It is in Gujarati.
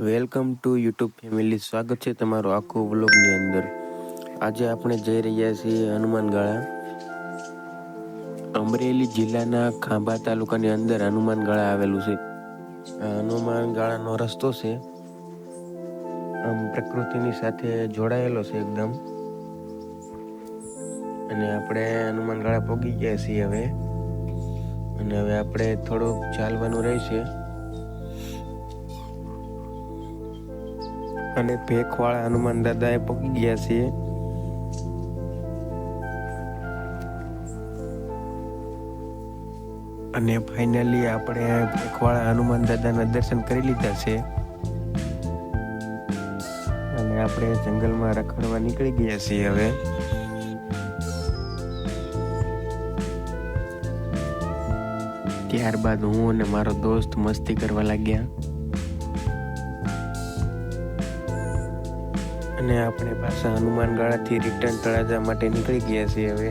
Welcome to YouTube family. સ્વાગત છે તમારું આખું વ્લોગની અંદર. આજે આપણે જઈ રહ્યા છીએ હનુમાનગાળા. અમરેલી જિલ્લાના ખાંભા તાલુકાની અંદર હનુમાનગાળા આવેલું છે. હનુમાનગાળાનો રસ્તો છે. આમ પ્રકૃતિની સાથે જોડાયેલો છે એકદમ. અને આપણે હનુમાનગાળા પહોંચી ગયા છીએ હવે. અને હવે આપણે થોડુંક ચાલવાનું રહેશે. અને ભેખવાળા હનુમાન દાદાએ પહોંચી ગયા છીએ. અને ફાઇનલી આપણે ભેખવાળા હનુમાન દાદાના દર્શન કરી લીધા છે. અને આપણે જંગલમાં રખડવા નીકળી ગયા છીએ હવે. ત્યારબાદ હું અને મારો દોસ્ત મસ્તી કરવા લાગ્યા. અને આપણે પાછા હનુમાન ગાળાથી રિટર્ન તળાજા માટે નીકળી ગયા છીએ હવે.